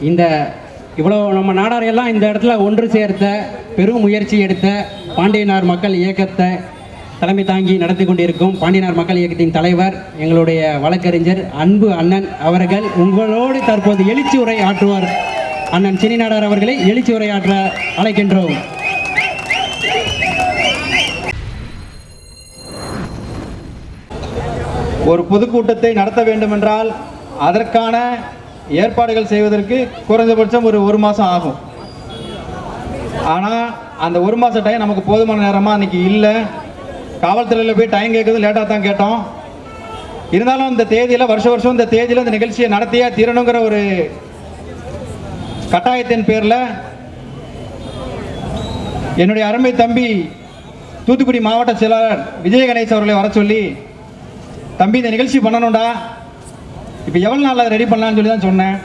இந்த இவ்வளோ நம்ம நாடாரையெல்லாம் இந்த இடத்துல ஒன்று சேர்த்த பெரும் முயற்சி எடுத்த பாண்டியனார் மக்கள் இயக்கத்தை தலைமை தாங்கி நடத்தி கொண்டிருக்கும் பாண்டியனார் மக்கள் இயக்கத்தின் தலைவர் எங்களுடைய வழக்கறிஞர் அன்பு அண்ணன் அவர்கள் உங்களோடு தற்போது எழுச்சி உரை ஆற்றுவார். அண்ணன் சினி நாடார் அவர்களை எழுச்சி உரை ஆற்ற அழைக்கின்றோம். ஒரு பொதுக்கூட்டத்தை நடத்த வேண்டுமென்றால் அதற்கான ஏற்பாடுகள் செய்வதற்கு குறைந்தபட்சம் ஒரு ஒரு மாதம் ஆகும். ஆனால் அந்த ஒரு மாதம் டைம் நமக்கு போதுமான நேரமாக அன்றைக்கி இல்லை. காவல்துறையில் போய் டைம் கேட்குறது லேட்டாக தான் கேட்டோம். இருந்தாலும் இந்த தேதியில் வருஷ வருஷம் இந்த தேதியில் இந்த நிகழ்ச்சியை நடத்தியே தீரணுங்கிற ஒரு கட்டாயத்தின் பேரில் என்னுடைய அருமை தம்பி தூத்துக்குடி மாவட்ட செயலாளர் விஜய கணேஷ் அவர்களை வர சொல்லி தம்பி இந்த நிகழ்ச்சி பண்ணணும்டா. இப்போ எவ்வளோ நாள் ரெடி பண்ணலாம்னு சொல்லி தான் சொன்னேன்.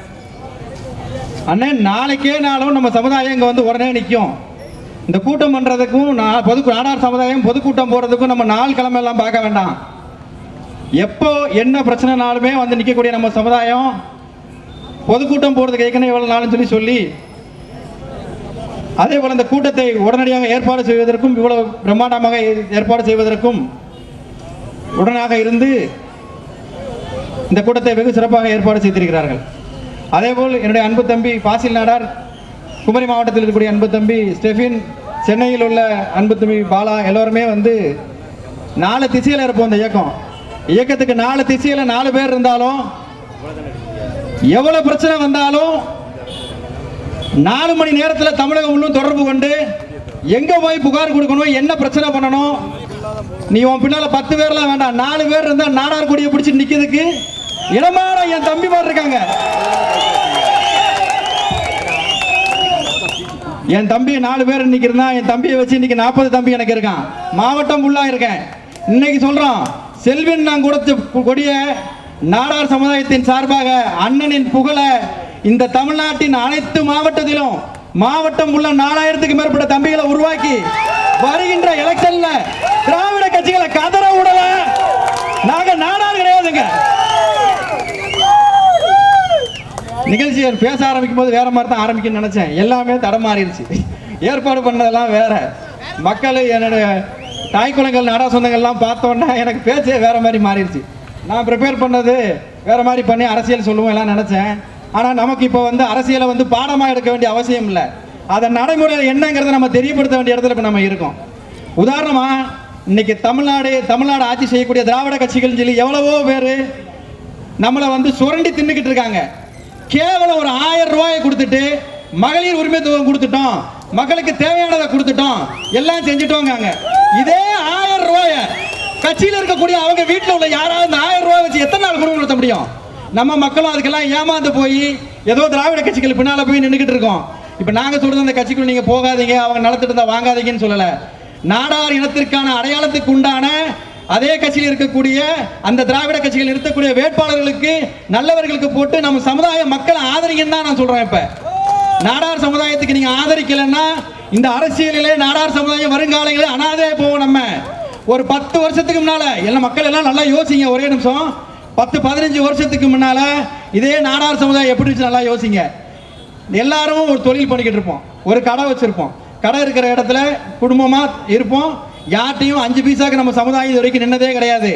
அண்ணன் நாளைக்கே நாளும் நம்ம சமுதாயம் இங்கே வந்து உடனே நிற்கும் இந்த கூட்டம் பண்ணுறதுக்கும் நான் பொது நாடார் சமுதாயம் பொதுக்கூட்டம் போகிறதுக்கும் நம்ம நாள் கிழமை எல்லாம் பார்க்க வேண்டாம். எப்போ என்ன பிரச்சனைனாலுமே வந்து நிற்கக்கூடிய நம்ம சமுதாயம் பொதுக்கூட்டம் போகிறதுக்கு ஏற்கனவே எவ்வளோ நாள்னு சொல்லி சொல்லி அதே போல் இந்த கூட்டத்தை உடனடியாக ஏற்பாடு செய்வதற்கும் இவ்வளவு பிரம்மாண்டமாக ஏற்பாடு செய்வதற்கும் உடனாக இருந்து இந்த கூட்டத்தை வெகு சிறப்பாக ஏற்பாடு செய்திருக்கிறார்கள். அதேபோல் என்னுடைய அன்பு தம்பி பாசில் நாடார் குமரி மாவட்டத்தில் இருக்கக்கூடிய அன்பு தம்பி ஸ்டெஃபின் சென்னையில் உள்ள அன்பு தம்பி பாலா எல்லோருமே வந்து நாலு திசையில் இருப்போம் இந்த இயக்கம். இயக்கத்துக்கு நாலு திசையில் நாலு பேர் இருந்தாலும் எவ்வளோ பிரச்சனை வந்தாலும் நாலு மணி நேரத்தில் தமிழகம் முழுவதும் தொடர்பு கொண்டு எங்கே போய் புகார் கொடுக்கணும் என்ன பிரச்சனை பண்ணணும் நீ உன் பின்னால் பத்து பேர்லாம் வேண்டாம் நாலு பேர் இருந்தால் நாடார் கொடியை பிடிச்சி நிற்கிறதுக்கு இளமான என் தம்பி மாதிரி இருக்காங்க. என் தம்பி நாலு பேர் இன்னைக்கு இருந்தா என் தம்பியை வச்சு இன்னைக்கு நாற்பது தம்பி எனக்கு இருக்கான். மாவட்டம் ஃபுல்லா இருக்கேன். இன்னைக்கு சொல்றோம் செல்வன் நான் கொடுத்த கொடிய நாடார் சமுதாயத்தின் சார்பாக அண்ணனின் புகழ இந்த தமிழ்நாட்டின் அனைத்து மாவட்டத்திலும் மாவட்டம் உள்ள நாலாயிரத்துக்கு மேற்பட்ட தம்பிகளை உருவாக்கி வருகின்ற எலெக்ஷன்ல திராவிட கட்சிகளை கதற விடல. நாங்க நாடார் கிடையாதுங்க. நிகழ்ச்சியை பேச ஆரம்பிக்கும் போது வேற மாதிரி தான் ஆரம்பிக்கணும்னு நினைச்சேன். எல்லாமே தடமாறிடுச்சு ஏற்பாடு பண்ணதெல்லாம் வேற. மக்கள் என்னுடைய தாய் குளங்கள் நாடா சொந்தங்கள்லாம் பார்த்தோன்னா எனக்கு பேச்சே வேற மாதிரி மாறிடுச்சு. நான் ப்ரிப்பேர் பண்ணது வேற மாதிரி பண்ணி அரசியல் சொல்லுவோம் எல்லாம் நினைச்சேன். ஆனால் நமக்கு இப்போ வந்து அரசியலை வந்து பாடமாக எடுக்க வேண்டிய அவசியம் இல்லை. அதை நடைமுறையில் என்னங்கிறத நம்ம தெரியப்படுத்த வேண்டிய இடத்துல இப்போ நம்ம இருக்கோம். உதாரணமாக இன்னைக்கு தமிழ்நாடு தமிழ்நாடு ஆட்சி செய்யக்கூடிய திராவிட கட்சிகள் சொல்லி எவ்வளவோ பேர் நம்மளை வந்து சுரண்டி தின்னுக்கிட்டு இருக்காங்க. கேவலம் ஒரு ஆயிரம் ரூபாயை கொடுத்துட்டு மகளிர் உரிமை தொகை கொடுத்துட்டோம். மக்களுக்கு தேவையானதை கொடுத்துட்டோம். எல்லாம் செஞ்சுட்டோங்காங்க. இதே ஆயிரம் ரூபாய கட்சியில் இருக்கக்கூடிய அவங்க வீட்டில் உள்ள யாராவது இந்த ஆயிரம் ரூபாய் வச்சு எத்தனை நாள் குடும்பம் நடத்த முடியும்? நம்ம மக்களும் அதுக்கெல்லாம் ஏமாந்து போய் ஏதோ திராவிட கட்சிகள் பின்னால் போய் நின்றுக்கிட்டு இருக்கோம். இப்போ நாங்கள் சொல்கிறது அந்த கட்சிக்குள்ள நீங்கள் போகாதீங்க அவங்க நடத்திட்டு இருந்தால் வாங்காதீங்கன்னு சொல்லலை. நாடார் இனத்திற்கான அடையாளத்துக்கு உண்டான அதே கட்சியில் இருக்கக்கூடிய அந்த திராவிட கட்சிகள் நிறுத்தக்கூடிய வேட்பாளர்களுக்கு நல்லவர்களுக்கு போட்டு நம்ம சமுதாய மக்களை ஆதரிக்கணும்னு தான் நான் சொல்றேன் இப்ப. நாடார் சமுதாயத்துக்கு நீங்க ஆதரிக்கலைன்னா இந்த அரசியலிலே நாடார் சமுதாயம் வருங்காலங்களில் அனாதையா போவோம் நம்ம. ஒரு பத்து வருஷத்துக்கு முன்னால எல்லா மக்கள் எல்லாம் நல்லா யோசிங்க ஒரே நிமிஷம். பத்து பதினஞ்சு வருஷத்துக்கு முன்னால இதே நாடார் சமுதாயம் எப்படி இருந்துச்சு நல்லா யோசிங்க. எல்லாரும் ஒரு தொழில் பண்ணிக்கிட்டு இருப்போம். ஒரு கடை வச்சிருப்போம். கடை இருக்கிற இடத்துல குடும்பமா இருப்போம். யார்ட்டையும் அஞ்சு பைசாக்கு நம்ம சமுதாயம் இது வரைக்கும் நின்னதே கிடையாது.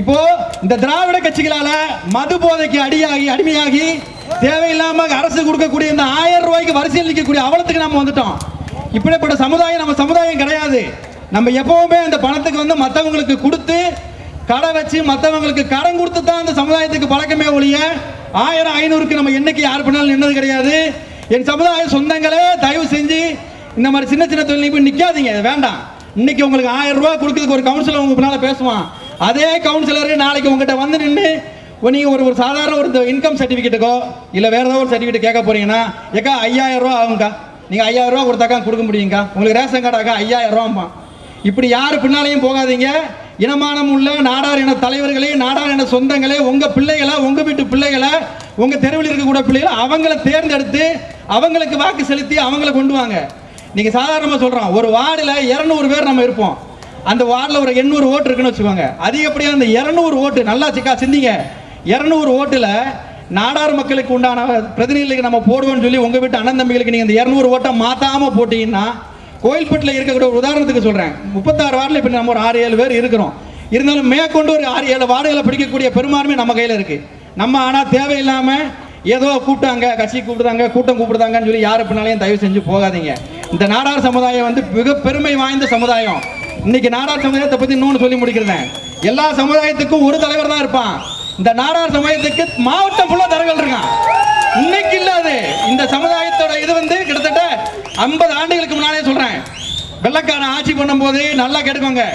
இப்போ இந்த திராவிட கட்சிகளால மது போதைக்கு அடியாகி அடிமையாகி தேவையில்லாம அரசு கொடுக்கக்கூடிய இந்த ஆயிரம் ரூபாய்க்கு வரிசையில் நிற்கக்கூடிய அவலத்துக்கு நம்ம வந்துட்டோம். இப்படிப்பட்ட சமுதாயம் நம்ம சமுதாயம் கிடையாது. நம்ம எப்பவுமே அந்த பணத்துக்கு வந்து மற்றவங்களுக்கு கொடுத்து கடை வச்சு மற்றவங்களுக்கு கடன் கொடுத்து தான் அந்த சமுதாயத்துக்கு பழக்கமே ஒழிய ஆயிரம் ஐநூறுக்கு நம்ம என்னைக்கு யார் பண்ணாலும் நின்னது கிடையாது. என் சமுதாய சொந்தங்களே தயவு செஞ்சு இந்த மாதிரி சின்ன சின்ன தொழில் நிற்காதீங்க வேண்டாம். இன்னைக்கு உங்களுக்கு ஆயிரம் ரூபாய் கொடுக்கறதுக்கு ஒரு கவுன்சிலர் உங்க பின்னால பேசுவான். அதே கவுன்சிலர் நாளைக்கு உங்ககிட்ட வந்து நின்று நீங்க ஒரு ஒரு சாதாரண ஒரு இன்கம் சர்டிஃபிகேட்டுக்கோ இல்ல வேற ஏதாவது ஒரு சர்டிஃபிகேட் கேட்க போறீங்கன்னா ஏக்கா ஐயாயிரம் ரூபா ஆகும்க்கா. நீங்க ஐயாயிரம் ரூபா கொடுத்தாக்கா கொடுக்க முடியுங்கக்கா உங்களுக்கு ரேஷன் கார்டாக்கா ஐயாயிரம் ரூபாம்பா இப்படி யாரு பின்னாலையும் போகாதீங்க. இனமானம் உள்ள நாடார் இன தலைவர்களே நாடார் இன சொந்தங்களே உங்க பிள்ளைகளை உங்க வீட்டு பிள்ளைகளை உங்க தெருவில் இருக்கக்கூடிய பிள்ளைகளை அவங்கள தேர்ந்தெடுத்து அவங்களுக்கு வாக்கு செலுத்தி அவங்கள கொண்டு வாங்க. நீங்கள் சாதாரணமாக சொல்கிறோம் ஒரு வார்டில் இரநூறு பேர் நம்ம இருப்போம். அந்த வார்டில் ஒரு எண்ணூறு ஓட்டு இருக்குன்னு வச்சுக்கோங்க. அதிகப்படியாக அந்த இரநூறு ஓட்டு நல்லா சிக்கா சிந்திங்க. இரநூறு ஓட்டில் நாடார் மக்களுக்கு உண்டான பிரதிநிதிகளுக்கு நம்ம போடுவோம்னு சொல்லி உங்கள் வீட்டு அண்ணன் தம்பிகளுக்கு நீங்கள் இந்த இரநூறு ஓட்டை மாற்றாமல் போட்டிங்கன்னா கோயில்பட்டில் இருக்கக்கூடிய ஒரு உதாரணத்துக்கு சொல்கிறேன் முப்பத்தாறு வார்டில் இப்போ நம்ம ஒரு ஆறு ஏழு பேர் இருக்கிறோம். இருந்தாலும் மேற்கொண்டு ஒரு ஆறு ஏழு வார்டுகளை பிடிக்கக்கூடிய பெரும்பான்மை நம்ம கையில் இருக்குது நம்ம ஆனால் தேவையில்லாமல் ஏதோ கூப்பிட்டாங்க கட்சி கூப்பிட்டாங்க கூட்டம் கூப்பிடுதாங்கன்னு சொல்லி யார் பின்னாலையும் தயவு செஞ்சு போகாதீங்க. இந்த நாடார் சமுதாயம் வந்து மிக பெருமை வாய்ந்த சமுதாயம். இன்னைக்கு நாடார் சமுதாயத்தை பத்தி இன்னொன்று சொல்லி முடிக்கிறேன். எல்லா சமுதாயத்துக்கும் ஒரு தலைவர் தான் இருப்பான். இந்த நாடார் சமுதாயத்துக்கு மாவட்டம் ஃபுல்லாக தலைவர்கள் இருக்கான். இன்னைக்கு இல்லாது இந்த சமுதாயத்தோட இது வந்து கிட்டத்தட்ட ஐம்பது ஆண்டுகளுக்கு முன்னாலே சொல்றேன். வெள்ளக்காரன் ஆட்சி பண்ணும்போது நல்லா கேட்டுக்கோங்க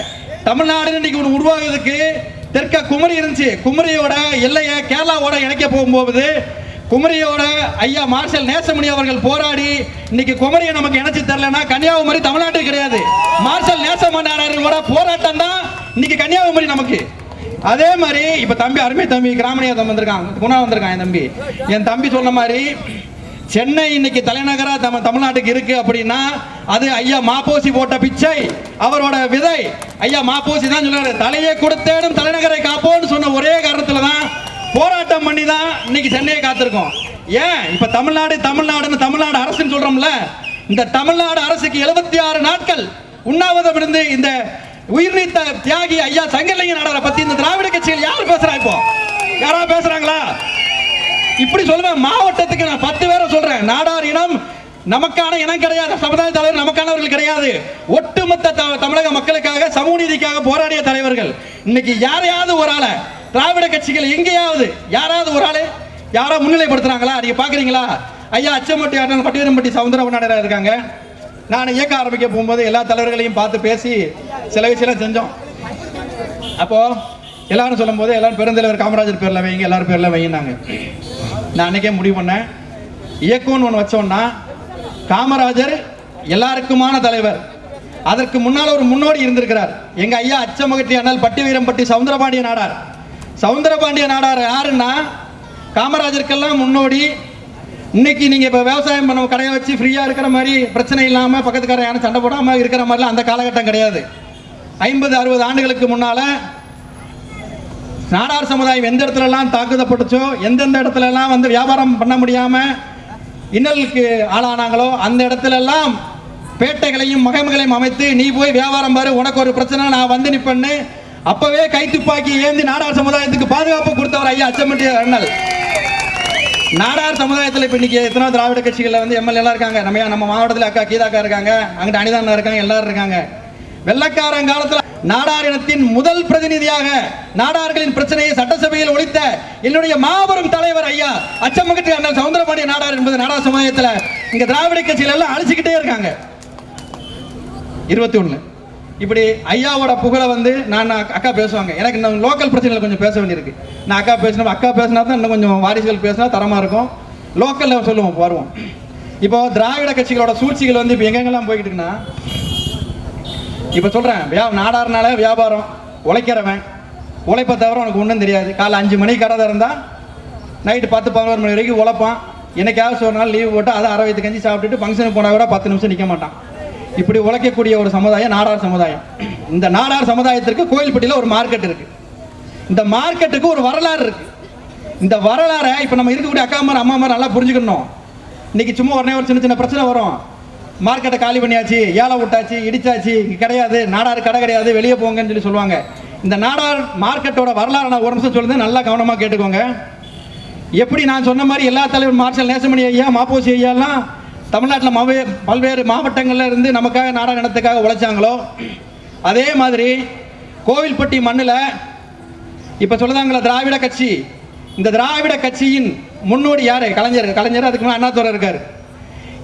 தமிழ்நாடு இன்னைக்கு ஒன்று உருவாகுறதுக்கு தெற்க குமரி இருந்துச்சு. குமரியோட எல்லையை கேரளாவோட இணைக்க போகும்போது குமரியோட ஐயா மார்ஷல் நேசமணி அவர்கள் போராடி இன்னைக்கு குமரியை நமக்கு இணைச்சு தரலன்னா கன்னியாகுமரி தமிழ்நாட்டுக்கு கிடையாது. மார்ஷல் நேசமன்னாரோட போராட்டம் தான் இன்னைக்கு கன்னியாகுமரி நமக்கு. அதே மாதிரி இப்ப தம்பி அருமை தம்பி கிராமணியா தம்பி வந்திருக்கான் குணா வந்திருக்கான் என் தம்பி. என் தம்பி சொன்ன மாதிரி சென்னை இன்னைக்கு தலைநகரா நம்ம தமிழ்நாட்டுக்கு இருக்கு அப்படின்னா அது ஐயா மாப்போசி போட்ட பிச்சை அவரோட விதை. ஐயா மாப்போசி தான் சொல்றாரு தலையை கொடுத்தேனும் தலைநகரை காப்போன்னு சொன்ன ஒரே காரணத்துல தான் போராட்டம் பண்ணி தான் இன்னைக்கு சென்னையை காத்திருக்கோம். ஏன்? இப்ப தமிழ்நாடு தமிழ்நாடுன்னு தமிழ்நாடு அரசுன்னு சொல்றோம்ல? இந்த தமிழ்நாடு அரசுக்கு எழுபத்தி ஆறு நாட்கள் உண்ணாவிரதம் இருந்து இந்த உயிர்நீத்த தியாகி ஐயா சங்கரலிங்க நாடாரை பத்தி இந்த திராவிட கட்சிகள் யார் பேசுறா இப்போ? யாராவது பேசுறாங்களா? இப்படி சொல்லுவேன் மாவட்டத்துக்கு நான் பத்து பேரை சொல்றேன். நாடார் இனம் நமக்கான இனம் கிடையாது. சமுதாய தலைவர் நமக்கானவர்கள் கிடையாது. ஒட்டுமொத்த த- தமிழக மக்களுக்காக சமூக நீதிக்காக போராடிய தலைவர்கள். இன்னைக்கு யாரையாவது ஒரு ஆளை திராவிட கட்சிகள் எங்கேயாவது யாராவது ஒரு ஆளு யாரோ முன்னிலைப்படுத்துறாங்களா? நீங்க பாக்குறீங்களா? ஐயா அச்சம்பட்டி அண்ணன் பட்டியரம்பட்டி சவுந்தரவனாடரா இருக்காங்க. நான் இயக்க ஆரம்பிக்க போகும்போது எல்லா தலைவர்களையும் பார்த்து பேசி சில விஷயம் செஞ்சோம். அப்போ எல்லாரும் சொல்லும்போது எல்லாரும் பெருந்தலைவர் காமராஜர் பேர்ல வைங்க எல்லாரும் பேர்ல வைங்கினாங்க நான் அன்னைக்கே முடிவு பண்ணேன். இயக்கம்னு ஒன்று வச்சோம்னா காமராஜர் எல்லாருக்குமான தலைவர். அதற்கு முன்னால் ஒரு முன்னோடி இருந்திருக்கிறார். எங்க ஐயா அச்சமகட்டி அண்ணல் பட்டி வீரம்பட்டி சவுந்தரபாண்டிய நாடார் சவுந்தரபாண்டிய நாடார் யாருன்னா? காமராஜருக்கெல்லாம் முன்னோடி. இன்னைக்கு நீங்கள் இப்போ விவசாயம் பண்ண கடையை வச்சு ஃப்ரீயாக இருக்கிற மாதிரி பிரச்சனை இல்லாமல் பக்கத்துக்கார யாரும் சண்டை போடாமல் இருக்கிற மாதிரிலாம் அந்த காலகட்டம் கிடையாது. ஐம்பது அறுபது ஆண்டுகளுக்கு முன்னால் நாடார் சமுதாயம் எந்த இடத்துலலாம் தாக்குதப்பட்டுச்சோ எந்தெந்த இடத்துலலாம் வந்து வியாபாரம் பண்ண முடியாமல் இன்னலுக்கு ஆளானாங்களோ அந்த இடத்துலலாம் பேட்டைகளையும் மகமகளையும் அமைத்து நீ போய் வியாபாரம் பாரு உனக்கு ஒரு பிரச்சனை நான் வந்து நிப்பேன்னு அப்பவே கை துப்பாக்கி ஏந்தி நாடார் சமுதாயத்துக்கு பாதுகாப்பு கொடுத்தவர் ஐயா அச்சமட்டி அண்ணல். நாடார் சமுதாயத்தில் இப்போ இன்னைக்கு எத்தனை திராவிட கட்சிகளில் வந்து எம்எல்ஏ எல்லாம் இருக்காங்க. நம்ம நம்ம மாவட்டத்தில் அக்கா கீதாக்கா இருக்காங்க. அங்கிட்ட அனிதாண்ணா இருக்காங்க எல்லாரும் இருக்காங்க. வெள்ளக்காரன் காலத்தில் நாடார் இனத்தின் முதல் பிரதிநிதியாக நாடார்களின் பிரச்சனையை சட்டசபையில் ஒழித்த என்னுடைய மாபெரும் தலைவர் ஐயா அச்சமகட்டு அண்ணல் சவுந்தரபாண்டிய நாடார் என்பது நாடார் சமுதாயத்தில் இங்க திராவிட கட்சிகள் எல்லாம் அழிச்சுக்கிட்டே இருக்காங்க. இருபத்தி ஒன்று இப்படி ஐயாவோட புகழை வந்து நான் அக்கா பேசுவாங்க. எனக்கு இன்னும் லோக்கல் பிரச்சனைகள் கொஞ்சம் பேச வேண்டியிருக்கு. நான் அக்கா பேசினா அக்கா பேசினா தான் இன்னும் கொஞ்சம் வாரிசுகள் பேசினா தரமாக இருக்கும். லோக்கலில் சொல்லுவோம் வருவோம். இப்போ திராவிட கட்சிகளோட சூழ்ச்சிகள் வந்து இப்போ எங்கெங்கெல்லாம் போய்கிட்டு இருக்குன்னா இப்போ சொல்கிறேன் வியா நாடார்னால வியாபாரம் உழைக்கிறவன் உழைப்பை தவிர உனக்கு ஒன்றும் தெரியாது. காலை அஞ்சு மணிக்கு கடை திறந்தால் நைட்டு பத்து பதினோரு மணி வரைக்கும் உழைப்பான். என்னைக்காவது ஒரு நாள் லீவ் போட்டு அதை அரை வயிற்று கஞ்சி சாப்பிட்டுட்டு ஃபங்க்ஷனுக்கு போனால் கூட பத்து நிமிஷம் நிற்க மாட்டான். இப்படி உழைக்கக்கூடிய ஒரு சமுதாயம் நாடார் சமுதாயம். இந்த நாடார் சமுதாயத்திற்கு கோயில்பட்டியில் ஒரு மார்க்கெட் இருக்கு. இந்த மார்க்கெட்டுக்கு ஒரு வரலாறு இருக்கு. இந்த வரலாறை இப்போ நம்ம இருக்கக்கூடிய அக்கா மாதிரி அம்மா மாதிரி நல்லா புரிஞ்சுக்கணும். இன்னைக்கு சும்மா உடனே ஒரு சின்ன சின்ன பிரச்சனை வரும். மார்க்கெட்டை காலி பண்ணியாச்சு ஏழை விட்டாச்சு இடிச்சாச்சு இங்கே கிடையாது நாடார் கடை கிடையாது வெளியே போங்கன்னு சொல்லி சொல்லுவாங்க. இந்த நாடார் மார்க்கெட்டோட வரலாறு நான் ஒரு நிமிஷம் சொல்லுது நல்லா கவனமாக கேட்டுக்கோங்க. எப்படி நான் சொன்ன மாதிரி எல்லா தலைவர் மார்ஷல் நேசமணி ஐயா மாப்போசி ஐயாலாம் தமிழ்நாட்டில் மவே பல்வேறு மாவட்டங்களில் இருந்து நமக்காக நாடார் இனத்துக்காக உழைச்சாங்களோ அதே மாதிரி கோவில்பட்டி மண்ணில் இப்போ சொல்லுதாங்களா திராவிட கட்சி. இந்த திராவிட கட்சியின் முன்னோடி யார்? கலைஞர். கலைஞர் அதுக்கு மேலே அண்ணாதுரை இருக்கார்.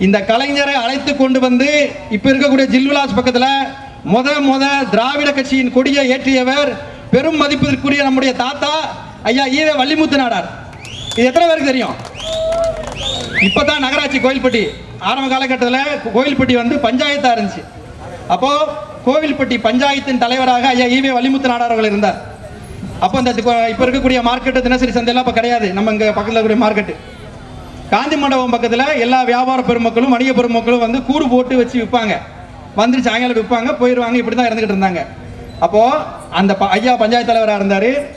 இந்த கலைஞரை அழைத்து கொண்டு வந்து இப்போ இருக்கக்கூடிய ஜில்விலாஸ் பக்கத்தில் முத முத திராவிட கட்சியின் கொடியை ஏற்றியவர் பெரும் மதிப்பிற்குரிய நம்முடைய தாத்தா ஐயா ஈவே வள்ளிமுத்து நாடார். இது எத்தனை பேருக்கு தெரியும்? இப்பதான் நகராட்சி கோயில்பட்டி ஆரம்ப காலகட்டத்தில் கோயில்பட்டி வந்து பஞ்சாயத்தா இருந்துச்சு. அப்போ கோவில்பட்டி பஞ்சாயத்தின் தலைவராக ஐயா ஈவே வலிமுத்து நாடார்கள் இருந்தார். அப்போ இந்த இப்போ இருக்கக்கூடிய மார்க்கெட்டு தினசரி சந்தையெல்லாம் இப்போ கிடையாது. நம்ம இங்கே பக்கத்தில் இருக்கக்கூடிய மார்க்கெட்டு காந்தி மண்டபம் பக்கத்தில் எல்லா வியாபார பெருமக்களும் வணிக பெருமக்களும் வந்து கூறு போட்டு வச்சு விற்பாங்க வந்துட்டு சாயங்காலம் விற்பாங்க போயிடுவாங்க இப்படி தான் இருந்துகிட்டு இருந்தாங்க. அப்போது அந்த ப- ஐயா பஞ்சாயத்து தலைவராக இருந்தார்.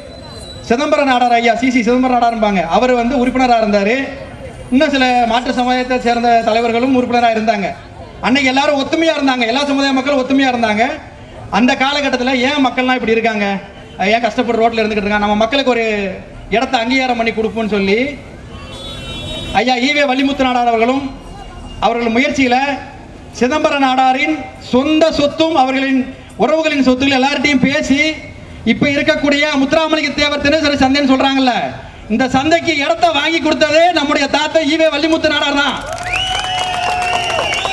சிதம்பரம் நாடார் ஐயா சிசி சிதம்பரம் நாடார்பாங்க அவர் வந்து உறுப்பினராக இருந்தார். இன்னும் சில மாற்று சமுதாயத்தை சேர்ந்த தலைவர்களும் உறுப்பினராக இருந்தாங்க. அன்னைக்கு எல்லாரும் ஒத்துமையாக இருந்தாங்க. எல்லா சமுதாய மக்களும் ஒத்துமையாக இருந்தாங்க. அந்த காலகட்டத்தில் ஏன் மக்கள்லாம் இப்படி இருக்காங்க? ஏன் கஷ்டப்பட்டு ரோட்டில் இருந்துக்கிட்டு இருக்காங்க? நம்ம மக்களுக்கு ஒரு இடத்த அங்கீகாரம் பண்ணி கொடுப்போம்னு சொல்லி ஐயா ஈவே வள்ளிமுத்து நாடார் அவர்களும் அவர்கள் முயற்சியில் சிதம்பர நாடாரின் சொந்த சொத்தும் அவர்களின் உறவுகளின் சொத்துக்கள் எல்லார்ட்டையும் பேசி இப்போ இருக்கக்கூடிய முத்துராமலிங்க தேவர் தினசரி சந்தைன்னு சொல்றாங்கல்ல இந்த சந்தைக்கு இடத்த வாங்கி கொடுத்ததே நம்முடைய தாத்தா ஈவே வள்ளிமுத்து நாடார் தான்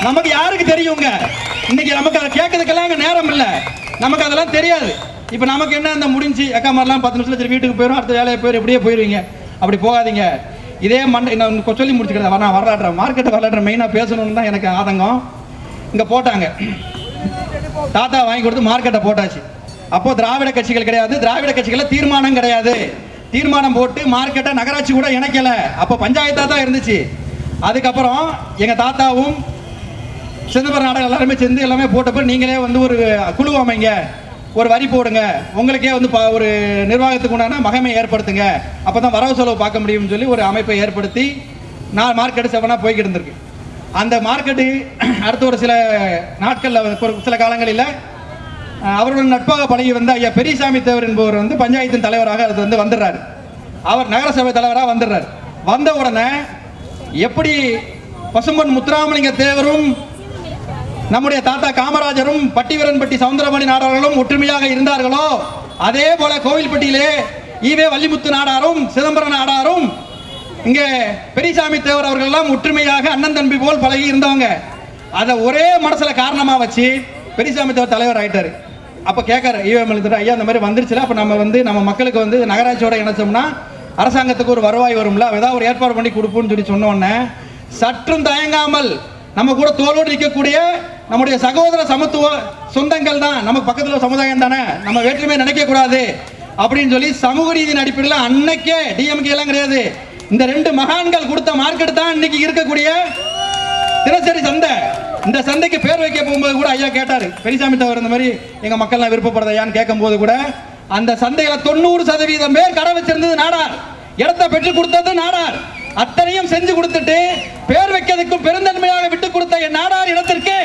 நமக்கு யாருக்கு தெரியுங்க? இன்னைக்கு நமக்கு அதை கேட்கறதுக்கெல்லாம் அங்கே நேரம் இல்லை. நமக்கு அதெல்லாம் தெரியாது. இப்போ நமக்கு என்ன அந்த முடிஞ்சு? அக்கா மாதிரிலாம் பத்து நிமிஷத்தில் சரி வீட்டுக்கு போயிடும் அடுத்த வேலையை போயிடும் எப்படியே போயிடுவீங்க அப்படி போகாதீங்க. இதே மண்டை நான் இன்னும் சொல்லி முடிச்சுக்கிறேன். நான் வரலாற்றை மார்க்கெட்டை வரலாற்றை மெயினாக பேசணும்னு தான் எனக்கு ஆதங்கம். இங்கே போட்டாங்க. தாத்தா வாங்கி கொடுத்து மார்க்கெட்டை போட்டாச்சு. அப்போது திராவிட கட்சிகள் கிடையாது. திராவிட கட்சிகளில் தீர்மானம் கிடையாது. தீர்மானம் போட்டு மார்க்கெட்டை நகராட்சி கூட இணைக்கல. அப்போ பஞ்சாயத்தாக தான் இருந்துச்சு. அதுக்கப்புறம் எங்கள் தாத்தாவும் சிதம்பரம் நாடகம் எல்லாருமே சேர்ந்து எல்லாமே போட்டப்போ நீங்களே வந்து ஒரு குழு அமைங்க. ஒரு வரி போடுங்க. உங்களுக்கே வந்து ஒரு நிர்வாகத்துக்கு உண்டான மகமை ஏற்படுத்துங்க. அப்போ தான் வரவு செலவு பார்க்க முடியும்னு சொல்லி ஒரு அமைப்பை ஏற்படுத்தி நான் மார்க்கெட்டு செவனாக போய்கிட்டு இருந்திருக்கு. அந்த மார்க்கெட்டு அடுத்த ஒரு சில நாட்களில் ஒரு சில காலங்களில் அவருடன் நட்பாக பழகி வந்த ஐயா பெரியசாமி தேவர் என்பவர் வந்து பஞ்சாயத்தின் தலைவராக அது வந்து வந்துடுறாரு. அவர் நகரசபை தலைவராக வந்துடுறாரு. வந்த உடனே எப்படி பசும்பொன் முத்துராமலிங்க தேவரும் நம்முடைய தாத்தா காமராஜரும் பட்டிவரன்பட்டி சவுந்தரமணி நாடார்களும் ஒற்றுமையாக இருந்தார்களோ அதே போல கோவில்பட்டியிலே ஈவே வள்ளிமுத்து நாடாரும் சிதம்பரம் நாடாரும் இங்கே பெரியசாமி தேவர் அவர்கள் எல்லாம் ஒற்றுமையாக அண்ணன் தம்பி போல் பழகி இருந்தவங்க அதை ஒரே மனசுல காரணமா வச்சு பெரியசாமி தேவர் தலைவர் ஆயிட்டாரு. அப்போ கேட்குற ஈவே திட்டம் ஐயா இந்த மாதிரி வந்துருச்சுல அப்போ நம்ம வந்து நம்ம மக்களுக்கு வந்து நகராட்சியோட இணைச்சோம்னா அரசாங்கத்துக்கு ஒரு வருவாய் வரும்ல ஏதாவது ஒரு ஏற்பாடு பண்ணி கொடுப்போம்னு சொல்லி சொன்னோன்னே சற்றும் தயங்காமல் நம்ம கூட தோளோடு நிற்கக்கூடிய நம்முடைய சகோதர சமத்துவ சொந்தங்கள் தான் நமக்கு பக்கத்தில் சமுதாயம் தானே நம்ம வேற்றுமை நினைக்கக்கூடாது அப்படின்னு சொல்லி சமூக ரீதியின் அடிப்படையில் அன்னைக்கே டிஎம்கே எல்லாம் கிடையாது. இந்த ரெண்டு மகான்கள் கொடுத்த மார்க்கெட் தான் இன்னைக்கு இருக்கக்கூடிய தினசரி சந்தை. இந்த சந்தைக்கு பேர் வைக்க போகும்போது கூட ஐயா கேட்டார் பெரியசாமி தவிர இந்த மாதிரி எங்க மக்கள்லாம் விருப்பப்படுதையான்னு கேட்கும்போது கூட அந்த சந்தையில தொண்ணூறு சதவீதம் பேர் கடை வச்சிருந்தது நாடார். இடத்த பெற்று கொடுத்தது நாடார். அத்தனையும் செஞ்சு கொடுத்துட்டு பேர் வைக்கிறதுக்கும் பெருந்தன்மையாக விட்டு கொடுத்த என் நாடார் இடத்திற்கு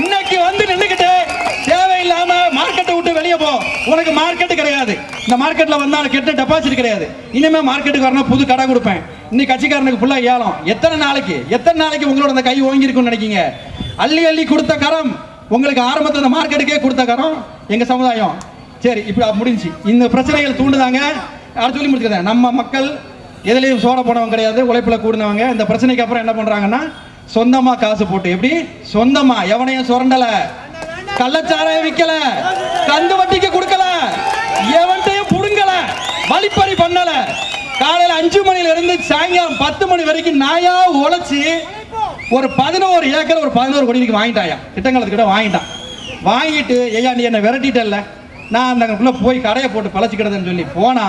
இன்னைக்கு வந்து நின்றுக்கிட்டு தேவையில்லாம மார்க்கெட்டை விட்டு வெளியே போ. உனக்கு மார்க்கெட் கிடையாது. இந்த மார்க்கெட்ல வந்தா கெட்ட டெபாசிட் கிடையாது. இனிமே மார்க்கெட்டுக்கு வரணும் புது கடை கொடுப்பேன். இன்னைக்கு கட்சிக்காரனுக்கு ஃபுல்லாக ஏலம். எத்தனை நாளைக்கு? எத்தனை நாளைக்கு உங்களோட அந்த கை ஓங்கி இருக்கும்னு நினைக்கீங்க அள்ளி அள்ளி கொடுத்த கரம். உங்களுக்கு ஆரம்பத்தில் இந்த மார்க்கெட்டுக்கே கொடுத்த கரம். எங்க சமுதாயம். சரி இப்படி முடிஞ்சு. இந்த பிரச்சனைகள் தூண்டுதாங்க. அடுத்து சொல்லி முடிச்சுக்கிறேன் நம்ம மக்கள் எதுலேயும் சோட போனவங்க கிடையாது உழைப்பில் கூடினவங்க. இந்த பிரச்சனைக்கு அப்புறம் என்ன பண்ணுறாங்கன்னா சொந்தமாக காசு போட்டு எப்படி? சொந்தமாக எவனையும் சுரண்டலை. கள்ளச்சாராயம் விற்கல கந்து வட்டிக்கு கொடுக்கல. எவன்ட்டையும் புடுங்கல. வழிப்பறி பண்ணல. காலையில் அஞ்சு மணில இருந்து சாயங்காலம் பத்து மணி வரைக்கும் நாயா உழைச்சி ஒரு பதினோரு ஏக்கர் ஒரு பதினோரு கோடிக்கு வாங்கிட்டாயா? திட்டங்களத்துக்கிட்ட வாங்கிட்டான். வாங்கிட்டு ஐயா நீ என்னை விரட்டிட்டல்ல? நான் அந்த போய் கடையை போட்டு பழச்சிக்கிறதுன்னு சொல்லி போனா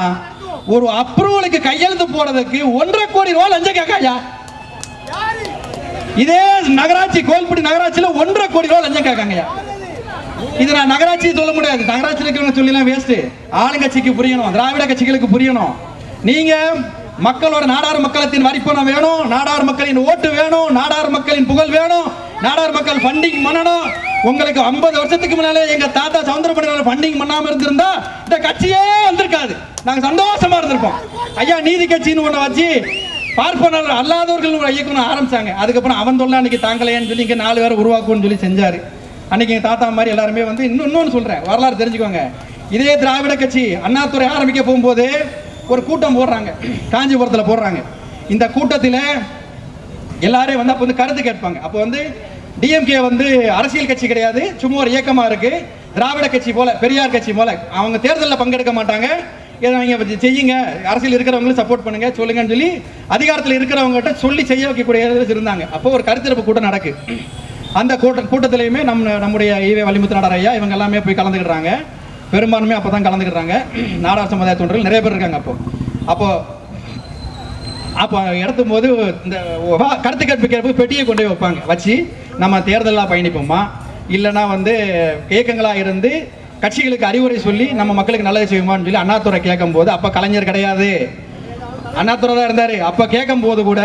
ஒரு அப்ரூவலுக்கு கையெழுத்து போடுறதுக்கு ஒன்றரை கோடி ரூபாய் லஞ்சம் கேட்காயா? இதே நகராட்சி கோல்பட்டி நகராட்சியில ஒன்றரை கோடி ரூபாய் லஞ்சம் கேட்காங்கய்யா. இது நான் நகராட்சி சொல்ல முடியாது. நகராட்சியில் இருக்கிறவங்க சொல்லலாம் வேஸ்ட் ஆளுங்கட்சிக்கு புரியணும் திராவிட கட்சிகளுக்கு புரியணும். நீங்க மக்களோட நாடார் மக்களத்தின் வரிப்பணம் வேணும். நாடார் மக்களின் ஓட்டு வேணும். நாடார் மக்களின் புகழ் வேணும். நாடார் மக்கள் ஃபண்டிங் பண்ணணும். உங்களுக்கு 50 வருஷத்துக்கு முன்னாலே எங்க தாத்தா சவுந்தரபடி ஃபண்டிங் பண்ணாம இருந்திருந்தா இந்த கட்சியே வந்திருக்காது. நாங்க சந்தோஷமா இருந்திருப்போம். ஐயா நீதி கட்சின்னு ஒண்ணு வச்சு பார்ப்பனர் அல்லாதவர்கள் ஒரு இயக்கணும் ஆரம்பிச்சாங்க. அதுக்கப்புறம் அவன் தொல்லை அன்னைக்கு தாங்கலையேன்னு சொல்லி இங்க நாலு பேரை உருவாக்கும்னு சொல்லி செஞ்சாரு. அன்னைக்கு எங்க தாத்தா மாதிரி எல்லாருமே வந்து இன்னும் இன்னொன்னு சொல்றேன். வரலாறு தெரிஞ்சுக்கோங்க. இதே திராவிட கட்சி அண்ணாத்துறை ஆரம்பிக்க போகும்போது ஒரு கூட்டம் போடுறாங்க. காஞ்சிபுரத்தில் போடுறாங்க. இந்த கூட்டத்தில் எல்லாரும் வந்து அப்போ வந்து கருத்து கேட்பாங்க. அப்போ வந்து டிஎம்கே வந்து அரசியல் கட்சி கிடையாது. சும்மா ஒரு இயக்கமாக இருக்குது திராவிட கட்சி போல பெரியார் கட்சி போல. அவங்க தேர்தலில் பங்கெடுக்க மாட்டாங்க. இதை நீங்க செய்யுங்க. அரசியல் இருக்கிறவங்களும் சப்போர்ட் பண்ணுங்க சொல்லுங்கன்னு சொல்லி அதிகாரத்தில் இருக்கிறவங்ககிட்ட சொல்லி செய்ய வைக்கக்கூடிய இருந்தாங்க. அப்போ ஒரு கருத்தரப்பு கூட்டம் நடக்கு. அந்த கூட்ட கூட்டத்திலையுமே நம்ம நம்முடைய ஈவே வலிமுத்து நாடார் ஐயா இவங்க எல்லாமே போய் கலந்துக்கிடுறாங்க. பெரும்பான்மையாக அப்போ தான் கலந்துக்கிறாங்க நாடார் சமுதாய தொண்டர்கள் நிறைய பேர் இருக்காங்க அப்போ. அப்போ அப்போ இடத்தும் போது இந்த கருத்து கற்பிக்கிறப்ப பெட்டியை கொண்டு போய் வைப்பாங்க. வச்சு நம்ம தேர்தலாக பயணிப்போமா? இல்லைன்னா வந்து இயக்கங்களாக இருந்து கட்சிகளுக்கு அறிவுரை சொல்லி நம்ம மக்களுக்கு நல்லது செய்வோமான்னு சொல்லி அண்ணாதுரை கேட்கும்போது அப்போ கலைஞர் கிடையாது. அண்ணாத்துறை தான் இருந்தார். அப்போ கேட்கும் போது கூட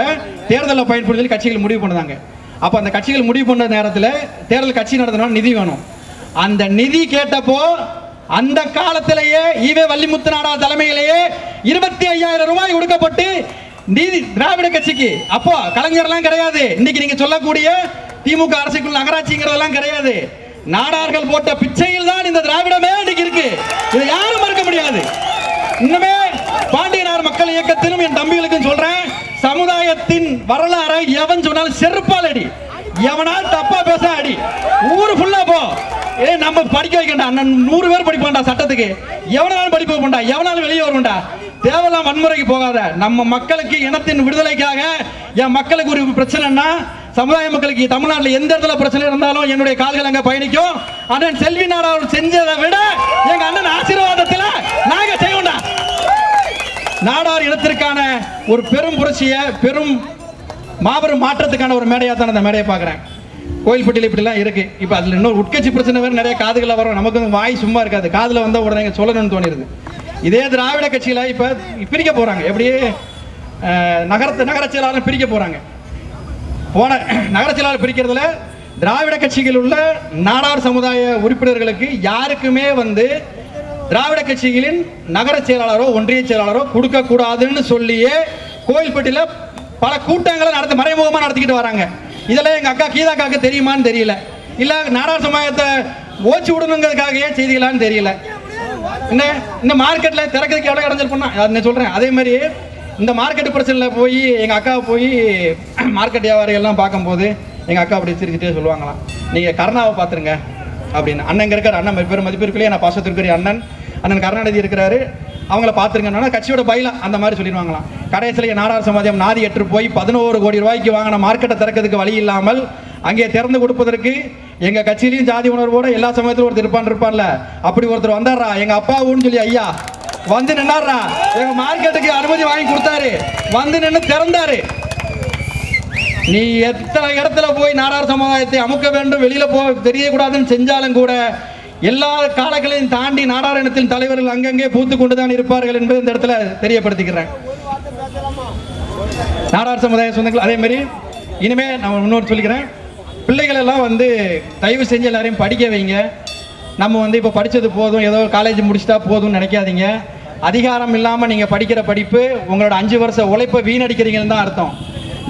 தேர்தலில் பயன்படுத்தி கட்சிகள் முடிவு பண்ணுதாங்க. அப்போ அந்த கட்சிகள் முடிவு பண்ண நேரத்தில் தேர்தல் கட்சி நடத்தினா நிதி வேணும். அந்த நிதி கேட்டப்போ அந்த காலத்திலேயே ஈவே வள்ளிமுத்து நாடா தலைமையிலேயே இருபத்தி ஐயாயிரம் ரூபாய் கொடுக்கப்பட்டு நீதி திராவிட கட்சிக்கு. அப்போ கலைஞர்லாம் கிடையாது. இன்னைக்கு நீங்க சொல்லக்கூடிய திமுக அரசுக்குள் நகராட்சிங்கிறதெல்லாம் கிடையாது. நாடார்கள் போட்ட பிச்சையில் தான் இந்த திராவிடமே இன்னைக்கு இருக்கு. இதை யாரும் மறுக்க முடியாது. இன்னுமே பாண்டியனார் மக்கள் இயக்கத்திலும் என் தம்பிகளுக்கும் சொல்றேன் சமுதாயத்தின் வரலாறை எவன் சொன்னாலும் செருப்பால் அடி எவனால் தப்பா பேச அடி. ஊரு ஃபுல்லா போ. ஏ நம்ம படிக்க வைக்கண்டா. அண்ணன் நூறு பேர் படிப்பான்டா சட்டத்துக்கு. எவனாலும் படிப்பு வைப்பண்டா எவனாலும் வெளியே வரும்டா தேவையில்லாம் வன்முறைக்கு போகாத. நம்ம மக்களுக்கு இனத்தின் விடுதலைக்காக என் மக்களுக்கு ஒரு பிரச்சனைன்னா சமுதாய மக்களுக்கு தமிழ்நாட்டில் எந்த இடத்துல பிரச்சனை இருந்தாலும் என்னுடைய கால்கள் அங்கே பயணிக்கும். அண்ணன் செல்வி நாடா அவர் செஞ்சதை விட எங்க அண்ணன் ஆசீர்வாதத்தில் நாங்க செய்வோம்டா. நாடார் இனத்திற்கான ஒரு பெரும் புரட்சியை பெரும் மாபெரும் மாற்றத்துக்கான ஒரு மேடையாக தான் அந்த மேடையை பார்க்குறேன். கோயில்பட்டியில் இப்படிலாம் இருக்குது இப்போ அதில் இன்னொரு உட்கட்சி பிரச்சனை வேறு நிறைய காதுகளில் வரும். நமக்கு வந்து வாய் சும்மா இருக்காது. காதில் வந்தால் உடனே சொல்லணும்னு தோணிடுது இதே திராவிட கட்சியில் இப்போ பிரிக்க போகிறாங்க எப்படியே நகரத்து நகர செயலாளர் பிரிக்க போகிறாங்க போன நகர செயலாளர் பிரிக்கிறதுல திராவிட கட்சிகள் உள்ள நாடார் சமுதாய உறுப்பினர்களுக்கு யாருக்குமே வந்து திராவிட கட்சிகளின் நகர செயலாளரோ ஒன்றிய செயலாளரோ கொடுக்கக்கூடாதுன்னு சொல்லியே கோயில்பட்டியில் பல கூட்டங்களை நடத்த மறைமுகமாக நடத்திக்கிட்டு வராங்க. இதெல்லாம் எங்கள் அக்கா கீதாக்காக்கு தெரியுமான்னு தெரியல. இல்லை நாடார் சமுதாயத்தை ஓச்சு விடணுங்கிறதுக்காகவே செய்திகளான்னு தெரியல. என்ன இந்த மார்க்கெட்டில் திறக்கிறதுக்கு எவ்வளோ இடைஞ்சல் பண்ணா நான் சொல்கிறேன் அதே மாதிரி இந்த மார்க்கெட் பிரச்சனையில் போய் எங்கள் அக்கா போய் மார்க்கெட் வியாபாரிகள்லாம் பார்க்கும்போது எங்கள் அக்கா அப்படி சிரிச்சுட்டே சொல்லுவாங்களாம். நீங்கள் கருணாவை பார்த்துருங்க அப்படின்னு. அண்ணன் இங்க இருக்கார் அண்ணன் பெரும் மதிப்பிற்குள்ளே நான் பாசத்திற்குரிய அண்ணன். அண்ணன் கருணாநிதி இருக்கிறாரு. அவங்கள பார்த்துருங்கன்னா கட்சியோட பயிலாம் அந்த மாதிரி சொல்லிடுவாங்களாம். கடைசியில் நாடார் சமாஜம் நாதி எட்டு போய் பதினோரு கோடி ரூபாய்க்கு வாங்கின மார்க்கெட்டை திறக்கிறதுக்கு வழி இல்லாமல் அங்கே திறந்து கொடுப்பதற்கு எங்கள் கட்சியிலையும் ஜாதி உணர்வோட எல்லா சமயத்திலும் ஒருத்தர் இருப்பான் இருப்பான்ல அப்படி ஒருத்தர் வந்தாரா எங்கள் அப்பாவுன்னு சொல்லி ஐயா வந்து நின்னாரா எங்க மார்க்கெட்டுக்கு அனுமதி வாங்கி கொடுத்தாரு. வந்து நின்று திறந்தாரு. நீ எத்தனை இடத்துல போய் நாடார் சமுதாயத்தை அமுக்க வேண்டும் வெளியில போக தெரியக்கூடாதுன்னு செஞ்சாலும் கூட எல்லா காலங்களையும் தாண்டி நாடார் தலைவர்கள் அங்கங்கே பூத்து கொண்டுதான் இருப்பார்கள் என்பது இந்த இடத்துல தெரியப்படுத்திக்கிறேன். நாடார் சமுதாய சொந்தங்கள் அதே மாதிரி இனிமே நான் இன்னொரு சொல்லிக்கிறேன். பிள்ளைகள் எல்லாம் வந்து தயவு செஞ்சு எல்லாரையும் படிக்க வைங்க. நம்ம வந்து இப்போ படித்தது போதும் ஏதோ காலேஜ் முடிச்சிட்டா போதும்னு நினைக்காதீங்க. அதிகாரம் இல்லாமல் நீங்கள் படிக்கிற படிப்பு உங்களோட அஞ்சு வருஷ உழைப்பை வீணடிக்கிறீங்கன்னு தான் அர்த்தம்.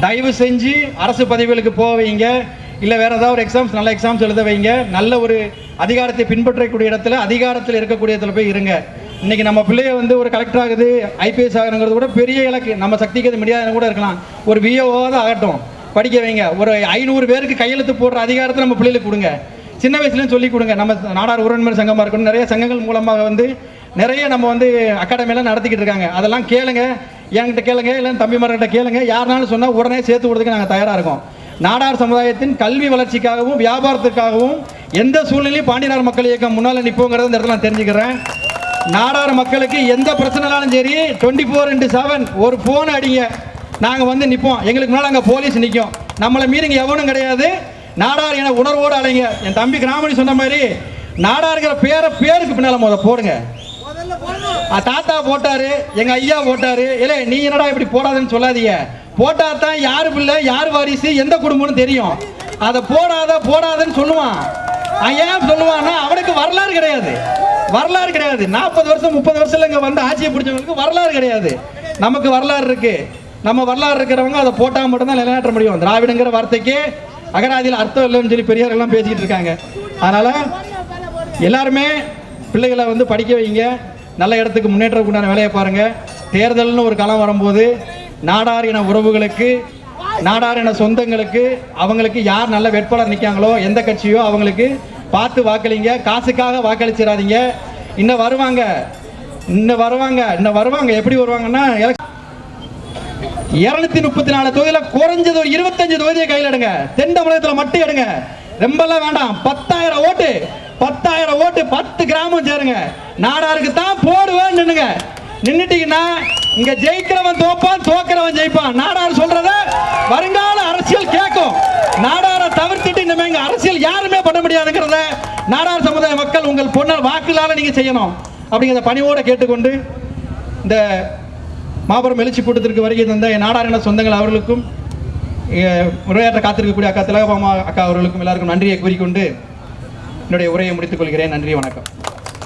தயவு செஞ்சு அரசு பதவிகளுக்கு போவீங்க இல்லை வேறு ஏதாவது ஒரு எக்ஸாம்ஸ் நல்ல எக்ஸாம்ஸ் எழுத வைங்க. நல்ல ஒரு அதிகாரத்தை பின்பற்றக்கூடிய இடத்துல அதிகாரத்தில் இருக்கக்கூடிய இடத்துல போய் இருங்க. இன்றைக்கி நம்ம பிள்ளைய வந்து ஒரு கலெக்டர் ஆகுது ஐபிஎஸ் ஆகுங்கிறது கூட பெரிய இலக்கு. நம்ம சக்திக்கு அது முடியாத கூட இருக்கலாம். ஒரு விஓஓ தான் ஆகட்டும். படிக்க வைங்க. ஒரு ஐநூறு பேருக்கு கையெழுத்து போடுற அதிகாரத்தை நம்ம பிள்ளைகளுக்கு கொடுங்க. சின்ன வயசுலேயும் சொல்லி கொடுங்க. நம்ம நாடார் உறவினர் சங்கமாக இருக்கணும் நிறைய சங்கங்கள் மூலமாக வந்து நிறைய நம்ம வந்து அகாடமியெல்லாம் நடத்திக்கிட்டு இருக்காங்க. அதெல்லாம் கேளுங்க. என்கிட்ட கேளுங்க. இல்லை தம்பிமார்கிட்ட கேளுங்க. யாருனாலும் சொன்னால் உடனே சேர்த்து விடுறதுக்கு நாங்கள் தயாராக இருக்கோம். நாடார் சமுதாயத்தின் கல்வி வளர்ச்சிக்காகவும் வியாபாரத்துக்காகவும் எந்த சூழ்நிலையும் பாண்டியனார் மக்கள் இயக்கம் முன்னால் நிற்போங்கிறத இந்த இடத்துல நான் தெரிஞ்சுக்கிறேன். நாடார் மக்களுக்கு எந்த பிரச்சனைனாலும் சரி டுவெண்ட்டி ஃபோர் இன்ட்டு செவன் ஒரு ஃபோன் அடிங்க. நாங்கள் வந்து நிற்போம் எங்களுக்கு முன்னால் அங்கே போலீஸ் நிற்கும் நம்மளை மீறிங்க எவனும் கிடையாது. நாடார் என உணர்வோடு அலைங்க. என் தம்பி கிராமணி சொன்ன மாதிரி நாடாருங்கிற பேரை பேருக்கு பின்னால் முத போடுங்க. தாத்தா போட்டாரு எங்க ஐயா போட்டாரு. இல்ல நீ என்னடா இப்படி போடாதுன்னு சொல்லாதீங்க. போட்டா தான் யாரு பிள்ளை யார் வாரிசு எந்த குடும்பம்னு தெரியும். அதை போடாத போடாதன்னு சொல்லுவான். ஏன் சொல்லுவான்னா அவனுக்கு வரலாறு கிடையாது. வரலாறு கிடையாது. நாற்பது வருஷம் முப்பது வருஷம் இங்க வந்து ஆட்சியை பிடிச்சவங்களுக்கு வரலாறு கிடையாது. நமக்கு வரலாறு இருக்கு. நம்ம வரலாறு இருக்கிறவங்க அதை போட்டா மட்டும்தான் நிலைநாட்ட முடியும். திராவிடங்கிற வார்த்தைக்கு அகராதியில் அர்த்தம் இல்லைன்னு சொல்லி பெரியார்கள்லாம் பேசிக்கிட்டு இருக்காங்க. அதனால எல்லாருமே பிள்ளைகளை வந்து படிக்க வைங்க. நல்ல இடத்துக்கு முன்னேற்றத்துக்கு உண்டான வேலையை பாருங்கள் தேர்தல்னு ஒரு களம் வரும்போது நாடார் இன உறவுகளுக்கு நாடார் இன சொந்தங்களுக்கு அவங்களுக்கு யார் நல்ல வேட்பாளர் நிற்காங்களோ எந்த கட்சியோ அவங்களுக்கு பார்த்து வாக்களிங்க. காசுக்காக வாக்களிச்சிடாதீங்க. இன்னும் வருவாங்க. இன்னும் வருவாங்க. இன்னும் வருவாங்க. எப்படி வருவாங்கன்னா இருநூத்தி முப்பத்தி நாலு தொகுதியில குறைஞ்சது ஒரு இருபத்தஞ்சு தொகுதியை கையில் எடுங்க. தென் தமிழகத்தில் மட்டும் எடுங்க. ரொம்பலாம் வேண்டாம். பத்தாயிரம் ஓட்டு. பத்தாயிரம் ஓட்டு பத்து கிராமம் சேருங்க. நாடாருக்கு தான் போடுவேன் நின்றுட்டீங்கன்னா இங்க ஜெயிக்கிறவன் தோப்பான் தோக்கிறவன் ஜெயிப்பான். நாடார் சொல்றத வருங்கால அரசியல் கேட்கும். நாடாரை தவிர்த்துட்டு இனிமே இங்க அரசியல் யாருமே பண்ண முடியாதுங்கிறத நாடார் சமுதாய மக்கள் உங்கள் பொண்ண வாக்குலால நீங்க செய்யணும். அப்படிங்கிற பணிவோட கேட்டுக்கொண்டு இந்த மாபெரும் எழுச்சி கூட்டத்திற்கு வருகை தந்த என் நாடாரின சொந்தங்கள் அவர்களுக்கும் உரையாற்ற காத்திருக்கக்கூடிய அக்கா திலகபாமா அக்கா அவர்களுக்கும் எல்லாருக்கும் நன்றியை கூறிக்கொண்டு என்னுடைய உரையை முடித்துக் கொள்கிறேன். நன்றி வணக்கம்.